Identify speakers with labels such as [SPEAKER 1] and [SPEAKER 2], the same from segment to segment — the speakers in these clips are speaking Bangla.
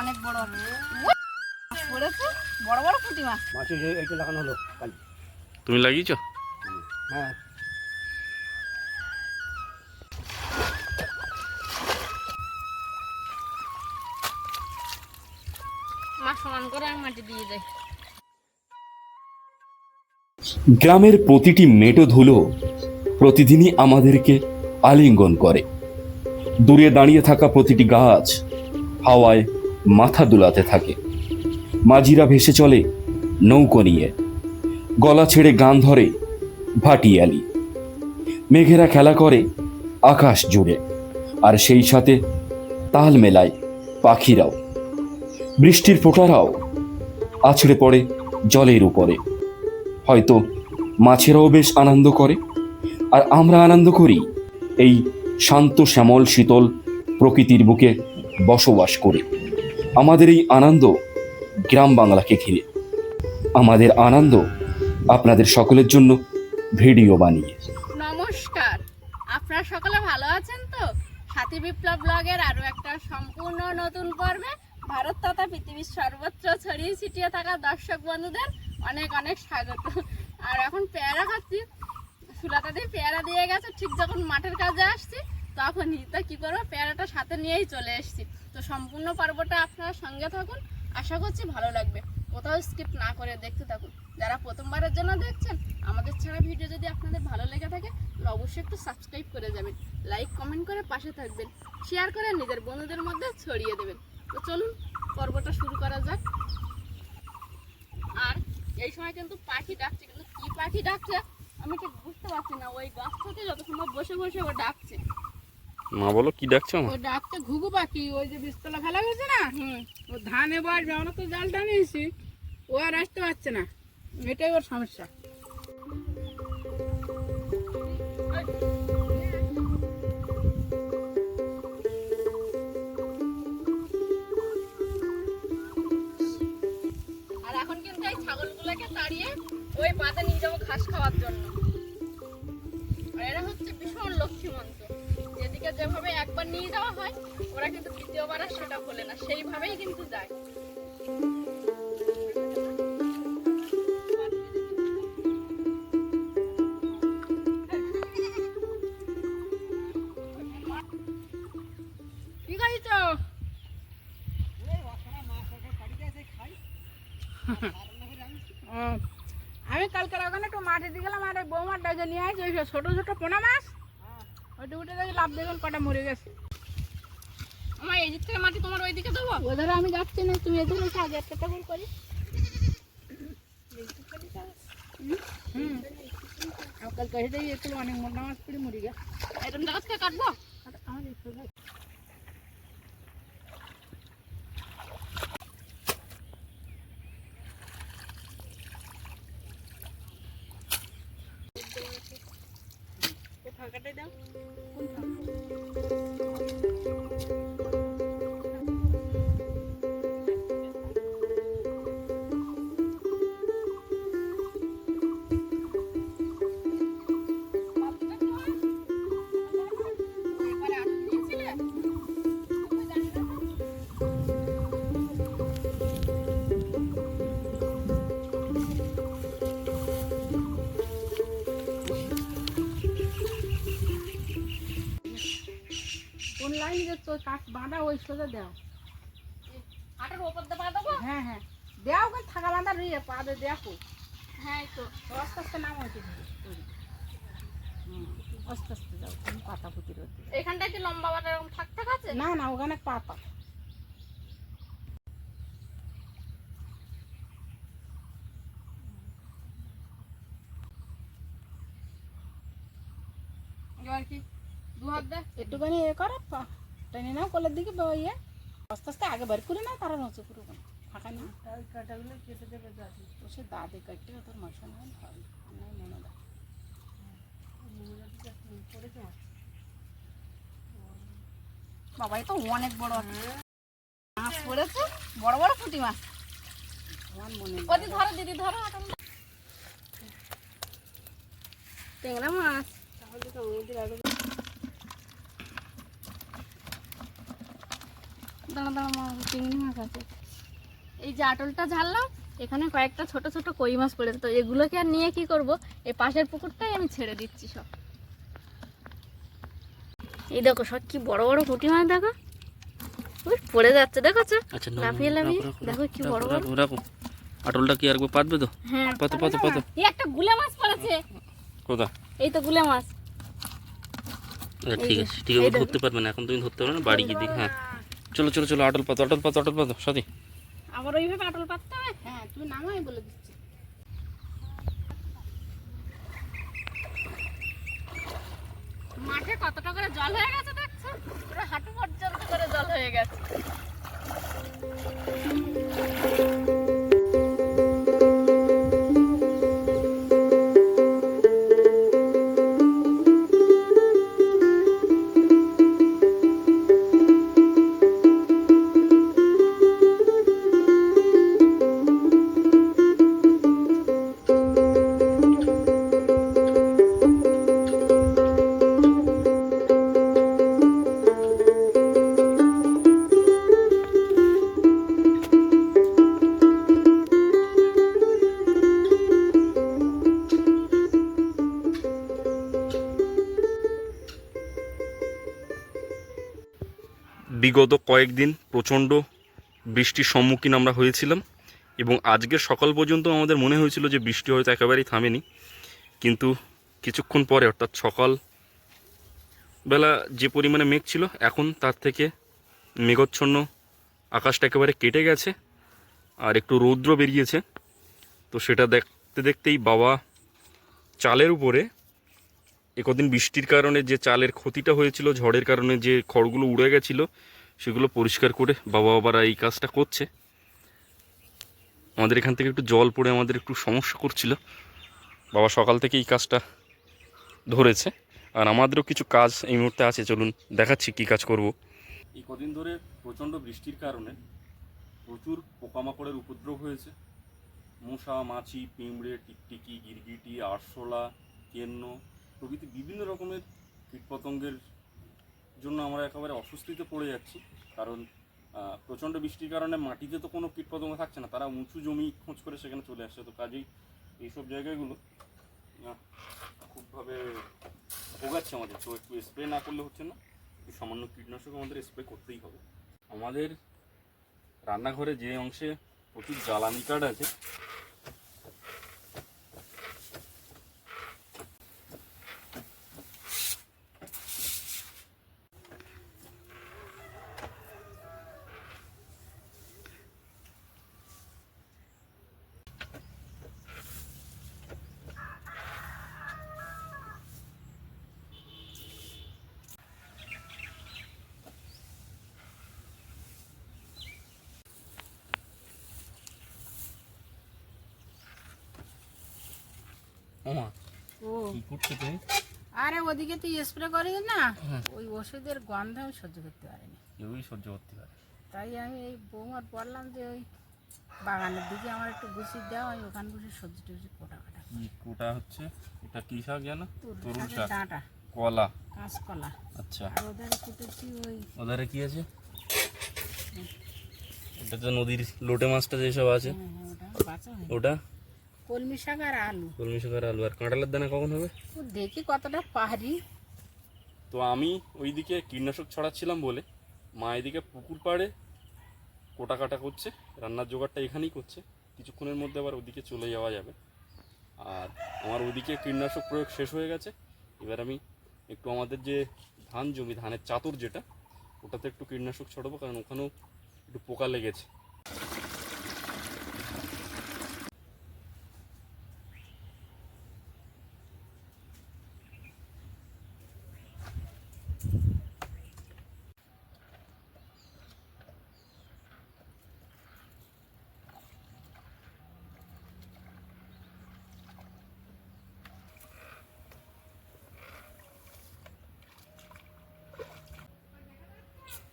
[SPEAKER 1] অনেক বড়। মাছ পড়েছে বড় বড় পুঁটি মাছ।
[SPEAKER 2] এইটা লাগানো হলো কাল।
[SPEAKER 3] তুমি লাগিয়েছো?
[SPEAKER 2] হ্যাঁ।
[SPEAKER 1] মাছ সমান করে আমি মাটি দিয়ে যাই
[SPEAKER 4] গ্রামের প্রতিটি মেটো ধুলো প্রতিদিনই আমাদেরকে আলিঙ্গন করে। দূরে দাঁড়িয়ে থাকা প্রতিটি গাছ হাওয়ায় মাথা দুলাতে থাকে। মাঝিরা ভেসে চলে নৌকো নিয়ে। গলা ছেড়ে গান ধরে ভাটিয়ালি মেঘেরা খেলা করে আকাশ জুড়ে, আর সেই সাথে তাল মেলায় পাখিরাও। বৃষ্টির ফোঁটারাও আছড়ে পড়ে জলের উপরে। হয়তো মাছেরাও বেশ আনন্দ করে, আর আমরা আনন্দ করি এই শান্ত, শ্যামল, শীতল প্রকৃতির বুকে বসবাস করে। আমাদের এই আনন্দ গ্রাম বাংলাকে ঘিরে। আমাদের আনন্দ আপনাদের সকলের জন্য ভিডিও বানিয়ে।
[SPEAKER 1] নমস্কার। আপনারা সকলে ভালো আছেন তো? সাথী বিপ্লব ব্লগের আরও একটা সম্পূর্ণ নতুন পর্বে ভারত তথা পৃথিবীর সর্বত্র ছড়িয়ে ছিটিয়ে থাকা দর্শক বন্ধুদের অনেক অনেক স্বাগত। আর এখন পেয়ারা খাচ্ছি। সুলাতা দিয়ে পেয়ারা দিয়ে গেছে। ঠিক যখন মাঠের কাজে আসছি, তখনই। তা কী করব? পেয়ারাটা সাথে নিয়েই চলে এসেছি। তো সম্পূর্ণ পর্বটা আপনারা সঙ্গে থাকুন। আশা করছি ভালো লাগবে। কোথাও স্কিপ না করে দেখতে থাকুন। যারা প্রথমবারের জন্য দেখছেন, আমাদের ছাড়া ভিডিও যদি আপনাদের ভালো লেগে থাকে, তাহলে অবশ্যই একটু সাবস্ক্রাইব করে যাবেন। লাইক কমেন্ট করে পাশে থাকবেন। শেয়ার করে নিজের বন্ধুদের মধ্যে ছড়িয়ে দেবেন। তো চলুন, পর্বটা শুরু করা যাক। আর এই সময় কিন্তু পাখি ডাকছে, কিন্তু কি পাখি ডাকছে, আমি ঠিক বুঝতে পারছি না। ওই গাছ থেকে যত বসে বসে ও ডাকছে।
[SPEAKER 3] মা বলো, কি ডাকছো
[SPEAKER 5] ও ডাকতে ঘুঘু পাখি, ওই যে বিস্তলা ফেলা গেছে না?
[SPEAKER 1] হুম,
[SPEAKER 5] ও ধান এবার আমরা তো জাল টানিয়েছি ও আর আসতে পারছে না। এটাই ওর সমস্যা।
[SPEAKER 1] আর এখন কিন্তু তাড়িয়ে ওই বাঁধে নিয়ে যাব ঘাস খাওয়ার জন্য। আর এরা হচ্ছে ভীষণ লক্ষ্মীমন্ত। যেদিকে যেভাবে একবার নিয়ে যাওয়া হয়, ওরা কিন্তু দ্বিতীয়বার আর সেটা বলে না, সেইভাবেই কিন্তু যায়।
[SPEAKER 5] আমি কালকে ওখানে একটু মাঠে দিয়ে গেলাম, আর বৌমার ডাকে নিয়ে আসি ওই ছোট ছোট পোনা মাছ। ওইটা উঠে দেখি লাভ দেখুন কটা মরে গেছে।
[SPEAKER 1] আমার এই দিক থেকে মাটি তোমার ওই দিকে দেবো?
[SPEAKER 5] ওদের আমি যাচ্ছি না তুমি এদের এসে আগে একটা করে করি। হুম। এসে একটু অনেক মোটা মাছ পড়ে মরে গেছে।
[SPEAKER 1] এরকম জায়গা থেকে কাটবো?
[SPEAKER 5] কাঠ বাঁধা ওই সোজা দাও।
[SPEAKER 1] হাটের ওপর দিয়ে দেবো
[SPEAKER 5] হ্যাঁ হ্যাঁ। দেও ওখানে থাকা বাঁধা রইয়ে পা দিয়ে দেখো।
[SPEAKER 1] হ্যাঁ তো।
[SPEAKER 5] আস্তে আস্তে নাম হয়েছে আস্তে আস্তে যাও তুমি পাতা পুঁতি রোদে
[SPEAKER 1] এখানটায় কি লম্বা বাটা এরকম থাক থাক আছে?
[SPEAKER 5] না না ওখানে পাতা।
[SPEAKER 1] এবার কি দু হাত দে।
[SPEAKER 5] একটুখানি এ করো পা। টেনে নাও কলের দিকে ইয়ে। আস্তে আস্তে আগে বার করে নাও তারা নচে পুরো ফাঁকা না। কাটাগুলো কেটে দেবে ও সে দাঁতে কাটতে তোর মশা না হয় আমার মনে দা
[SPEAKER 1] বাবা তো অনেক বড় মাছ পড়েছে বড় বড় পুঁটি মাছ।
[SPEAKER 5] আমার মনে
[SPEAKER 1] ওদি ধরো দিদি ধরো ট্যাংরা মাছ। দাঁড়া দাঁড়া মা চিংড়ি মাছ আছে। এই যে আটলটা ঝাড়লাম এখানে কয়েকটা ছোট ছোট কই মাছ পড়েছে। তো এগুলোকে আর নিয়ে কি করব? এই পাশের পুকুরটাই আমি ছেড়ে দিচ্ছি সব। এই দেখো সব কি বড় বড় পুঁটি মাছ দেখো। পড়ে যাচ্ছে দেখো
[SPEAKER 3] আচ্ছা
[SPEAKER 1] লাফিয়ে লাফিয়ে। দেখো কি বড় বড়।
[SPEAKER 3] রাখো। আটলটা কি আরেকবার পাতবে তো?
[SPEAKER 1] হ্যাঁ
[SPEAKER 3] পাতো, পাতো, পাতো।
[SPEAKER 1] এই একটা গুলে মাছ পড়েছে।
[SPEAKER 3] কোথা?
[SPEAKER 1] এই তো গুলে মাছ।
[SPEAKER 3] আচ্ছা ঠিক আছে ঠিক আছে ধরতে পারবে না এখন তুমি ধরতে পারবে না বাড়ি গিয়ে দিক হ্যাঁ। চলো চলো চলো আটল পাতো আটল পাতো আটল পাতো সাথী।
[SPEAKER 1] আবার ওইভাবে আটল পাততে হবে?
[SPEAKER 5] হ্যাঁ তুমি নামাই বলে দিচ্ছি।
[SPEAKER 1] মাঠে কতটা করে জল হয়ে গেছে দেখছ? পুরো হাঁটু পর্যন্ত করে জল হয়ে গেছে।
[SPEAKER 3] বিগত কয়েকদিন প্রচণ্ড বৃষ্টির সম্মুখীন আমরা হয়েছিলাম এবং আজকের সকাল পর্যন্ত আমাদের মনে হয়েছিল যে বৃষ্টি হয়তো একেবারেই থামেনি। কিন্তু কিছুক্ষণ পরে, অর্থাৎ সকাল বেলা যে পরিমাণে মেঘ ছিল, এখন তার থেকে মেঘচ্ছন্ন আকাশটা একেবারে কেটে গেছে আর একটু রৌদ্র বেরিয়েছে। তো সেটা দেখতে দেখতেই বাবা চালের উপরে একদিন বৃষ্টির কারণে যে চালের ক্ষতিটা হয়েছিল, ঝড়ের কারণে যে খড়গুলো উড়ে গেছিল সেগুলো পরিষ্কার করে বাবা বাবারা এই কাজটা করছে। আমাদের এখান থেকে একটু জল পড়ে আমাদের একটু সমস্যা করছিল। বাবা সকাল থেকে এই কাজটা ধরেছে। আর আমাদেরও কিছু কাজ এই মুহূর্তে আছে, চলুন দেখাচ্ছি কি কাজ করব। এই কদিন ধরে প্রচণ্ড বৃষ্টির কারণে প্রচুর পোকামাকড়ের উপদ্রব হয়েছে। মশা, মাছি পিঁমড়ে টিকটিকি, গিরগিটি, আরশোলা, কেন্ন প্রভৃতি বিভিন্ন রকমের কীটপতঙ্গের জন্য আমরা একেবারে অস্বস্তিতে পড়ে যাচ্ছি। কারণ প্রচণ্ড বৃষ্টির কারণে মাটিতে তো কোনো কীটপতঙ্গ থাকছে না। তারা উঁচু জমি খোঁজ করে সেখানে চলে আসছে। তো কাজেই এইসব জায়গাগুলো খুবভাবে ভোগাচ্ছে আমাদের। তো একটু স্প্রে না করলে হচ্ছে না, একটু সামান্য কীটনাশক আমাদের স্প্রে করতেই হবে। আমাদের রান্নাঘরে যে অংশে প্রচুর জ্বালানি কাঠ আছে
[SPEAKER 5] ও
[SPEAKER 3] কি
[SPEAKER 5] আরে ওদিকে তুই স্প্রে করিস না
[SPEAKER 3] হ্যাঁ।
[SPEAKER 5] ওই ওষুধের গন্ধ আমি সহ্য করতে পারিনি।
[SPEAKER 3] কেউই সহ্য করতে পারে
[SPEAKER 5] তাই আমি এই বৌমার বললাম যে ওই বাগানের দিকে আমার একটু গুছিয়ে দাও আমি ওখান বসে সবজি টবজি কোটা কাটা
[SPEAKER 3] কি কোটা হচ্ছে? এটা কি শাক জানো? তরুণ শাক।
[SPEAKER 5] ডাঁটা।
[SPEAKER 3] কলা।
[SPEAKER 5] কাঁচকলা।
[SPEAKER 3] আচ্ছা।
[SPEAKER 5] আর ওদের কুটেছি ওই
[SPEAKER 3] ওধারে কি আছে? এটা তো নদীর লোটে মাছটা যেসব আছে।
[SPEAKER 5] হ্যাঁ, হ্যাঁ, ওটা
[SPEAKER 3] ওটা?
[SPEAKER 5] কলমি শাক আর আলু।
[SPEAKER 3] কলমি শাক আর আলু। আর কাঁঠালের দানা কখন হবে?
[SPEAKER 5] দেখি কতটা পারি।
[SPEAKER 3] তো আমি ওইদিকে কীটনাশক ছড়াচ্ছিলাম বলে মা এদিকে পুকুর পাড়ে কোটা কাটা করছে রান্নার জোগাড়টা এখানেই করছে। কিছুক্ষণের মধ্যে আবার ওদিকে চলে যাওয়া যাবে। আর আমার ওদিকে কীটনাশক প্রয়োগ শেষ হয়ে গেছে। এবার আমি একটু আমাদের যে ধান জমি ধানের চাতুর যেটা ওটাতে একটু কীটনাশক ছড়াবো কারণ ওখানেও একটু পোকা লেগেছে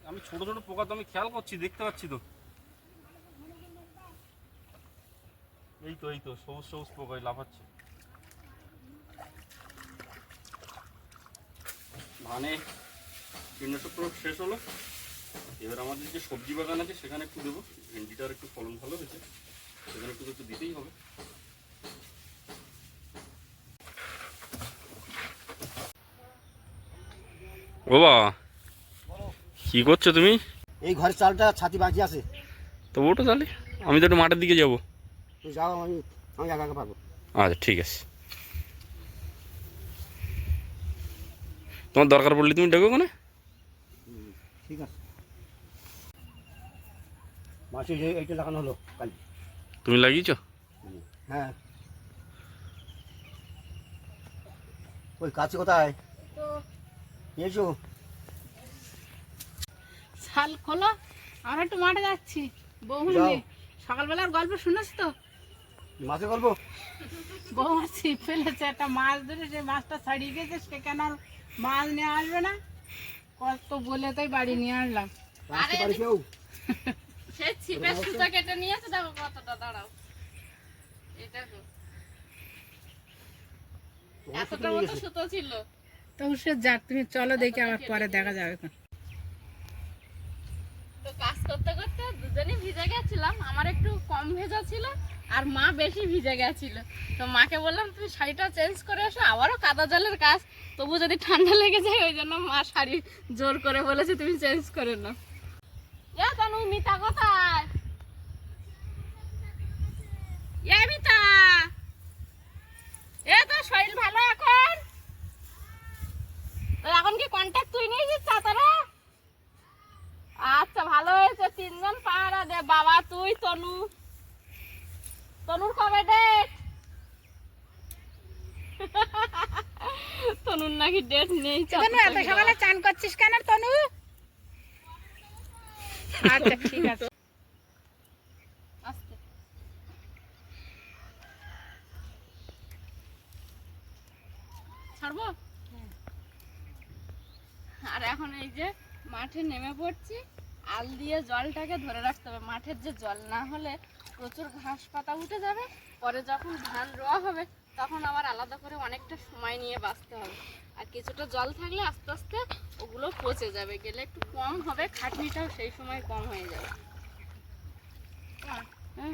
[SPEAKER 3] আমি ছোট ছোট পোকা তো আমি খেয়াল করছি, দেখতে পাচ্ছি তো। এই তো এই তো সবুজ সবুজ পোকায় লাফাচ্ছে। ধানে কীটনাশক প্রয়োগ শেষ হলো। এবার আমাদের যে সবজি বাগান আছে, সেখানে একটু দেবো। ভেন্ডিটার একটু ফলন ভালো হয়েছে, সেখানে একটু একটু দিতেই হবে। বাবা, কি করছ তুমি?
[SPEAKER 2] এই ঘরের চালটা ছাতি বাকি আছে।
[SPEAKER 3] তো ওটো তাহলে? আমি তো একটু মাঠের দিকে যাব।
[SPEAKER 2] তুই যাও আমি আমি একা একা পারব।
[SPEAKER 3] আচ্ছা ঠিক আছে। তোমার দরকার পড়লে তুমি ডেকো কোনে
[SPEAKER 2] ঠিক আছে। মাসে যে এইটা লাগানো হলো কাল।
[SPEAKER 3] তুমি লাগিয়েছো?
[SPEAKER 2] হ্যাঁ। ওই কাছে কোথায়?
[SPEAKER 5] তো
[SPEAKER 2] এসো।
[SPEAKER 5] শাল খোলো আমরা একটু মাঠে যাচ্ছি। বউ
[SPEAKER 2] যাও।
[SPEAKER 5] সকালবেলার গল্প শুনেছ তো?
[SPEAKER 2] মাছে গল্প?
[SPEAKER 5] বউ ছিপ ফেলেছে একটা মাছ ধরে যে মাছটা ছাড়িয়ে গেছে সেখানে আর মাছ নিয়ে আসবে না? কত বলে তাই বাড়ি নিয়ে আসলাম।
[SPEAKER 1] সে ছিপের সুতো কেটে নিয়েছে দেখো কতটা দাঁড়াও। এটা এতটা মতো সুতো ছিল।
[SPEAKER 5] তো সে যাক তুমি চলো দেখি আবার পরে দেখা যাবে এখন
[SPEAKER 1] তো কাজ করতে করতে দুজনেই ভিজে গেছিলাম, আমার একটু কম ভেজা ছিল আর মা বেশি ভিজে গেছিল। তো মাকে বললাম, তুমি শাড়িটা চেঞ্জ করে এসো, আবারও কাদা জলের কাজ। তবু যদি ঠান্ডা লেগে যায়, ওই জন্য মা শাড়ি জোর করে বলেছে, তুমি চেঞ্জ করে নাও। এ মিতা কোথায়? এ মিতা! এ তো শরীর ভালো এখন। এখন কি কন্ট্যাক্ট তুই নিয়েছিস চাতারা আচ্ছা ভালো হয়েছে তিনজন পাহারা দে। বাবা তুই তনু। তনুর কবে ডেট? তনুর নাকি ডেট নেই
[SPEAKER 5] তনু এত সকালে চান করছিস কেন তনু? আচ্ছা ঠিক আছে
[SPEAKER 1] আস্তে। ছাড়বো আর এখন এই যে মাঠে নেমে পড়ছি। আল দিয়ে জলটাকে ধরে রাখতে হবে। মাঠের যে জল, না হলে প্রচুর ঘাস পাতা উঠে যাবে। পরে যখন ধান রোয়া হবে, তখন আবার আলাদা করে অনেকটা সময় নিয়ে বাঁচতে হবে। আর কিছুটা জল থাকলে আস্তে আস্তে ওগুলো পচে যাবে। গেলে একটু কম হবে, খাটনিটাও সেই সময় কম হয়ে যাবে। হ্যাঁ?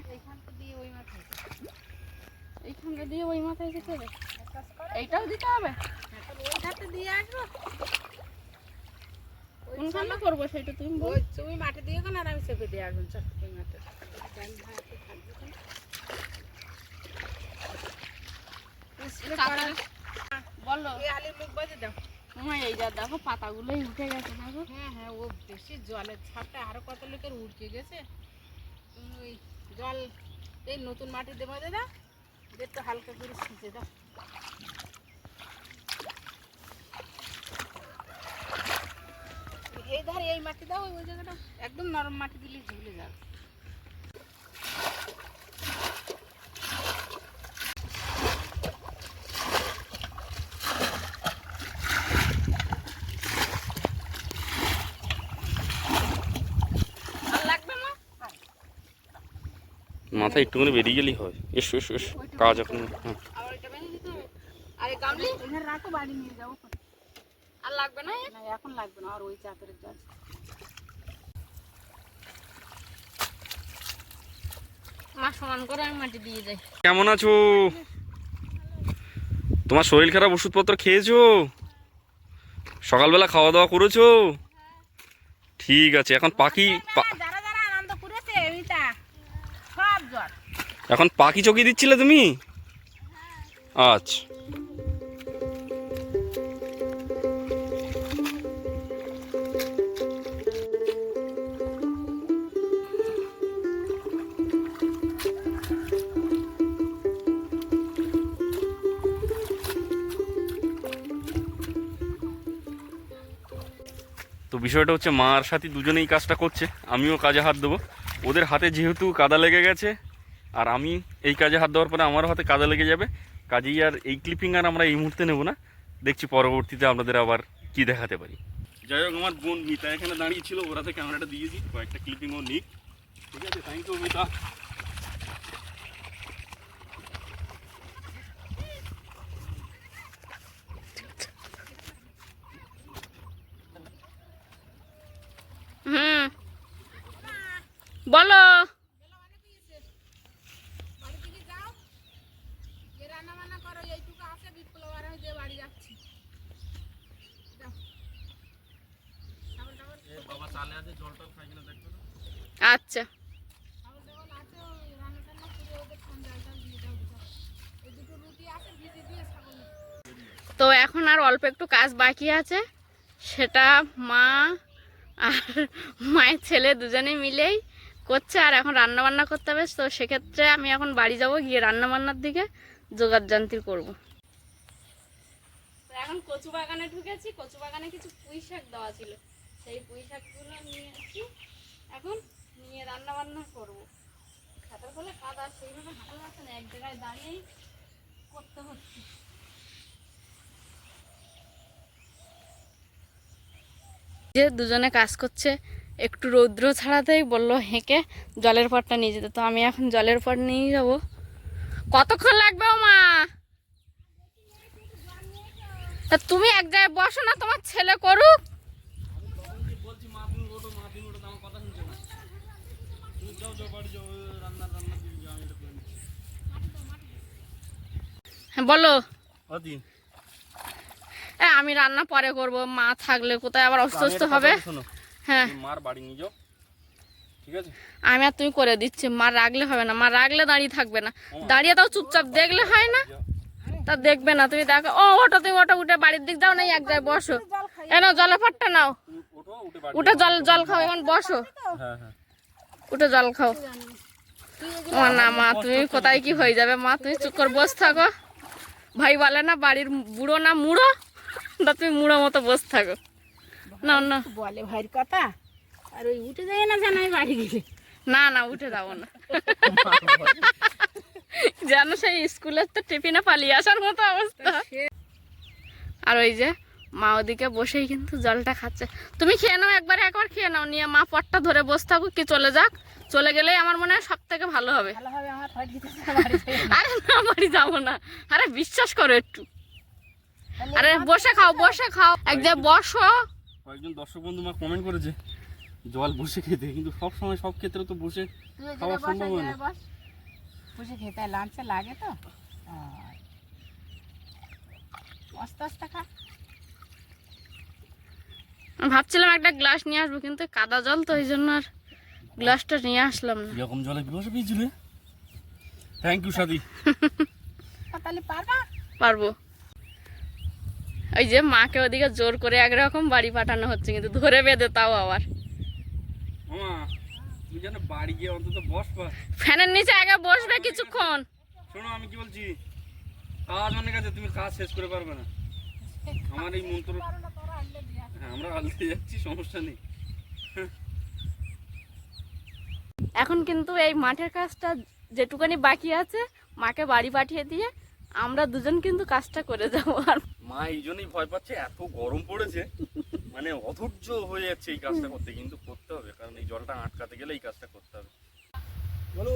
[SPEAKER 5] দিয়ে ওই মাথায়
[SPEAKER 1] এইখানটা দিয়ে ওই মাথায় যেতে হবে। এইটাও দিতে হবে?
[SPEAKER 5] ধারটা দিয়ে আসব।
[SPEAKER 1] কোনখানটা করব সেটা তুমি বল।
[SPEAKER 5] তুমি মাঠে দিয়ে কেন আর আমি চেপে দিয়ে আসব চল মাঠে
[SPEAKER 1] বলো।
[SPEAKER 5] আলির মুখ বাজে দাও।
[SPEAKER 1] এই যা দেখো পাতাগুলোই উঠে গেছে
[SPEAKER 5] হ্যাঁ হ্যাঁ ও বেশি জলের ছাপটা আরও কত লোকের উড়কে গেছে। ওই জল এই নতুন মাটি দেবো দাদা একটু হালকা করে ছিঁচে দাও। এই ধারে এই মাটি দাও ওই জায়গাটা একদম নরম মাটি দিলে ঝুলে যাবে।
[SPEAKER 1] আর লাগবে না?
[SPEAKER 3] মাথায় একটুখানি বেরিয়ে গেলেই হয়। এসো এসো এসো। কাজ এখন হ্যাঁ।
[SPEAKER 1] আর এই গামলি
[SPEAKER 5] রাখো বাড়ি নিয়ে যাব।
[SPEAKER 1] লাগবে না?
[SPEAKER 5] না এখন লাগবে না আর ওই চাদরের জল
[SPEAKER 1] মা সমান করে আমি মাটি দিয়ে যাই
[SPEAKER 3] কেমন আছো? তোমার শরীর খারাপ ওষুধপত্র খেয়েছো? সকালবেলা খাওয়া দাওয়া করেছ? ঠিক আছে এখন পাখি পা-
[SPEAKER 5] যারা যারা আনন্দ করেছে এইটা সব জল
[SPEAKER 3] এখন পাখি চকিয়ে দিচ্ছিলে তুমি? আচ্ছা। বিষয়টা হচ্ছে মা আর সাথী দুজনেই কাজটা করছে, আমিও কাজে হাত দেবো। ওদের হাতে যেহেতু কাদা লেগে গেছে, আর আমি এই কাজে হাত দেওয়ার পরে আমারও হাতে কাদা লেগে যাবে, কাজেই আর এই ক্লিপিং আর আমরা এই মুহূর্তে নেব না। দেখছি পরবর্তীতে আপনাদের আবার কি দেখাতে পারি। যাই হোক, আমার বোন মিতা এখানে দাঁড়িয়েছিল ওরা থেকে ক্যামেরাটা দিয়েছি কয়েকটা ক্লিপিংও নিক। ঠিক আছে থ্যাংক ইউ মিতা
[SPEAKER 1] হুম বলো
[SPEAKER 5] বাড়ি থেকে যাও যে রান্না বান্না করো এইটুকু আছে বিপ্লব আর আমি যে বাড়ি যাচ্ছি
[SPEAKER 1] আচ্ছা
[SPEAKER 5] চাউল টাউল আছে ওই রান্না টান্না করে ওদের ঠান জল টল দিয়ে দাও বুঝা এই দুটো রুটি আছে ভিজে দিয়ে ছাগল
[SPEAKER 1] তো এখন আর অল্প একটু কাজ বাকি আছে, সেটা মা আর মায়ের ছেলে দুজনে মিলেই করছে, আর এখন রান্না বান্না করতে হবে, তো সেক্ষেত্রে আমি এখন বাড়ি যাব, গিয়ে রান্না বান্নার দিকে জোগাড় যন্ত্রী করব এখন কচু বাগানে ঢুকেছি, কচু বাগানে কিছু পুঁই শাক দেওয়া ছিল। সেই পুঁই শাকগুলো নিয়ে এসেছি এখন নিয়ে রান্না বান্না করব। খাতার ফলে কাদা সেইভাবে হাঁটা যাচ্ছে না এক জায়গায় দাঁড়িয়েই করতে হচ্ছে। যে দুজনে কাজ করছে, একটু রৌদ্র ছাড়াতেই বলল, হেঁকে জলের পটটা নিয়ে যেতে। তো আমি এখন জলের পট নিয়ে যাব। কতক্ষণ লাগবে মা তা তুমি এক জায়গায় বসো না, তোমার ছেলে করুক। হ্যাঁ বলো। আমি রান্না পরে করব মা থাকলে কোথায় আবার অসুস্থ হবে? হ্যাঁ।
[SPEAKER 3] মার বাড়ি নিয়ে যাও ঠিক আছে?
[SPEAKER 1] আমি আর তুমি করে দিচ্ছি মা রাখলে হবে না মা রাখলে দাঁড়িয়ে থাকবে না। দাঁড়িয়ে তাও চুপচাপ দেখলে হয় না? তা দেখবে না তুমি দেখো ও ওটো তুমি ওটা উঠে বাড়ির দিক যাও না এক জায়গায় বসো। এ নাও পাটটা নাও।
[SPEAKER 3] উঠে
[SPEAKER 1] জল জল খাও এখন বসো।
[SPEAKER 3] হ্যাঁ হ্যাঁ।
[SPEAKER 1] উঠে জল খাও। ও না মা তুমি কোথায় কি হয়ে যাবে? মা তুমি চুপ করে বসে থাকো। ভাই বলে না বাড়ির বুড়ো না মুড়ো? তা তুমি মুড়ো মতো বসে থাকো। না না
[SPEAKER 5] বলে ভাইয়ের কথা। আর ওই উঠে যায় না জানাই বাড়ি গেলে?
[SPEAKER 1] না না উঠে যাব না। যেন সেই স্কুলের তো টিফিনে পালিয়ে আসার মতো অবস্থা। আর ওই যে মা ওদিকে বসেই কিন্তু জলটা খাচ্ছে। তুমি খেয়ে নাও একবার একবার খেয়ে নাও। নিয়ে মা পটটা ধরে বসে থাকুক কি চলে যাক। চলে গেলেই আমার মনে হয় সব থেকে ভালো হবে
[SPEAKER 5] যাই
[SPEAKER 1] আরে না বাড়ি যাব না। আরে বিশ্বাস করো একটু। আরে বসে খাও বসে খাও। এক জায়গায় বসো।
[SPEAKER 3] কয়েকজন দর্শক বন্ধু মা কমেন্ট করেছে জল বসে খেতে কিন্তু সব সময় সব ক্ষেত্রে তো বসে খাওয়া সম্ভব হয় না।
[SPEAKER 5] বসে। খেতে লাঞ্চে লাগে তো। আস্তে আস্তে খা।
[SPEAKER 1] ভাবছিলাম একটা গ্লাস নিয়ে আসব কিন্তু কাদা জল তো ওই জন্য আর গ্লাসটা নিয়ে আসলাম না।
[SPEAKER 3] এরকম জলে বসে পেয়েছিলে? Thank you Sadi.
[SPEAKER 5] তাহলে পারবা?
[SPEAKER 1] পারব। ওই যে মাকে ওদিকে জোর করে একরকম বাড়ি পাঠানো হচ্ছে কিন্তু ধরে বেঁধে তাও আবার। ফ্যানের নিচে আগে বসবে কিছুক্ষণ।
[SPEAKER 3] শোনো আমি কি বলছি? কাজ অনেক আছে তুমি কাজ শেষ করে পারবে না। আমার এই মন্ত্র হ্যাঁ আমরা আলতে যাচ্ছি সমস্যা নেই।
[SPEAKER 1] এখন কিন্তু এই মাঠের কাজটা যেটুকানি বাকি আছে মাকে বাড়ি পাঠিয়ে দিয়ে আমরা দুজন কিন্তু কাজটা করে যাব আর
[SPEAKER 3] মা এই জন্যই ভয় পাচ্ছে এত গরম পড়েছে। মানে অধৈর্য হয়ে যাচ্ছে এই কাজটা করতে কিন্তু করতে হবে কারণ এই জলটা আটকাতে গেলে এই কাজটা করতে হবে।
[SPEAKER 2] বলো।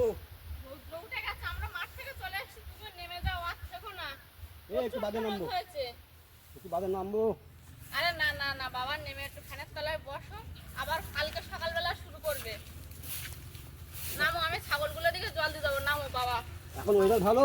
[SPEAKER 1] আমরা মাঠ থেকে চলে এসেছি তুমি নেমে যাও না।
[SPEAKER 2] একটু বাদে নামবো। একটু বাদে নামবো।
[SPEAKER 1] আরে না না না বাবা নেমে একটু ফ্যানের তলায় বসো আবার কালকে সকালবেলা শুরু করবে। নামো আমি ছাগলগুলো দিকে জল দিয়ে দেবো নামো বাবা।
[SPEAKER 2] এখন ওয়েদার ভালো?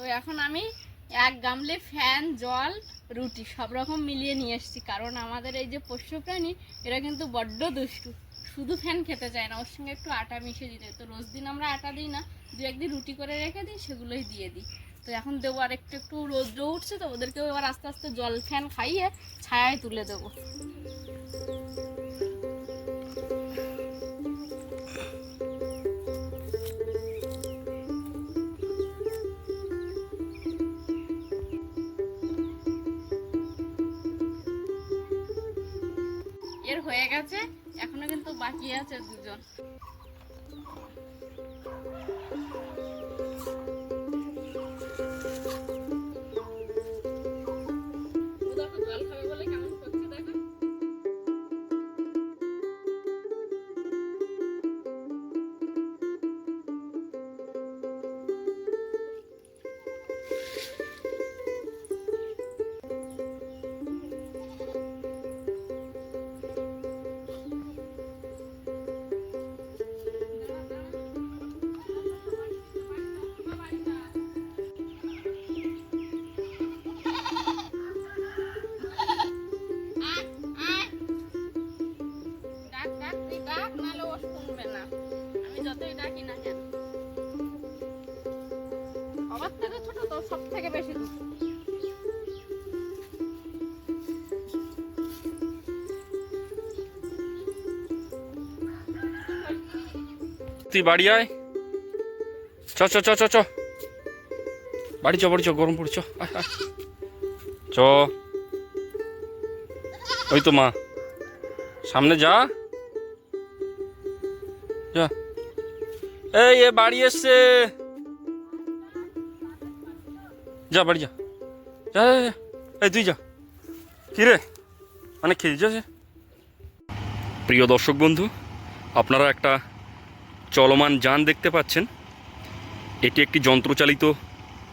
[SPEAKER 2] তো
[SPEAKER 1] এখন আমি এক গামলে ফ্যান, জল, রুটি সব রকম মিলিয়ে নিয়ে এসেছি। কারণ আমাদের এই যে পোষ্য প্রাণী, এরা কিন্তু বড্ড দুষ্টু। শুধু ফ্যান খেতে চায় না, ওর সঙ্গে একটু আটা মিশে দিতে তো রোজ দিন আমরা আটা দিই না, দু একদিন রুটি করে রেখে দিই, সেগুলোই দিয়ে দিই। তো এখন দেবো আর একটু একটু রৌদ্র উঠছে তো, ওদেরকেও এবার আস্তে আস্তে জল ফ্যান খাইয়ে ছায়ায় তুলে দেবো। আছে দুজন। তুই
[SPEAKER 4] বাড়ি আয়। চ চ চ চ চ। বাড়ি চ বাড়ি চ গরম পড়ছ। চ। ওই তো মা। সামনে যা। যা। এই এ বাড়ি এসছে। যা বাড়ি যা যা। এই তুই যা। কি রে? অনেক খেয়েছিস যা, যা। প্রিয় দর্শক বন্ধু আপনারা একটা চলমান যান দেখতে পাচ্ছেন। এটি একটি যন্ত্রচালিত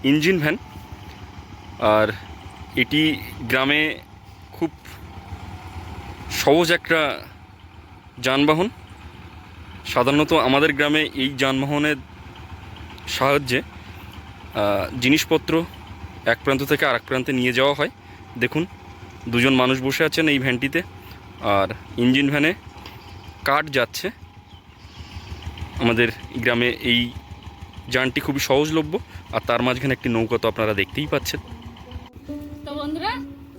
[SPEAKER 4] ইঞ্জিন ভ্যান। আর এটি গ্রামে খুব সহজ একটা যানবাহন। সাধারণত আমাদের গ্রামে এই যানবাহনের সাহায্যে জিনিসপত্র এক প্রান্ত থেকে আরেক প্রান্তে নিয়ে যাওয়া হয়। দেখুন, দুজন মানুষ বসে আছেন এই ভ্যানটিতে। আর ইঞ্জিন ভ্যানে কাঠ যাচ্ছে। আমাদের গ্রামে এই যানটি খুবই সহজলভ্য আর তার মাঝখানে একটি নৌকা তো আপনারা দেখতেই পাচ্ছেন।
[SPEAKER 1] তো বন্ধুরা,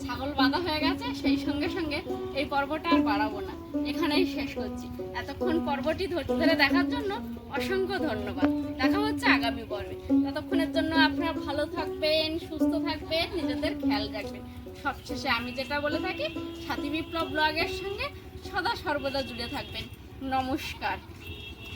[SPEAKER 1] ছাগল বাঁধা হয়ে গেছে, সেই সঙ্গে সঙ্গে এই পর্বটা আর বাড়াবো না। এখানেই শেষ করছি। এতক্ষণ পর্বটি ধৈর্য ধরে দেখার জন্য অসংখ্য ধন্যবাদ। দেখা হচ্ছে আগামী পর্বে। ততক্ষণের জন্য আপনারা ভালো থাকবেন, সুস্থ থাকবেন, নিজেদের খেয়াল রাখবেন। সবশেষে আমি যেটা বলে থাকি, সাথী বিপ্লব ব্লগের সঙ্গে সদা সর্বদা জুড়ে থাকবেন। নমস্কার।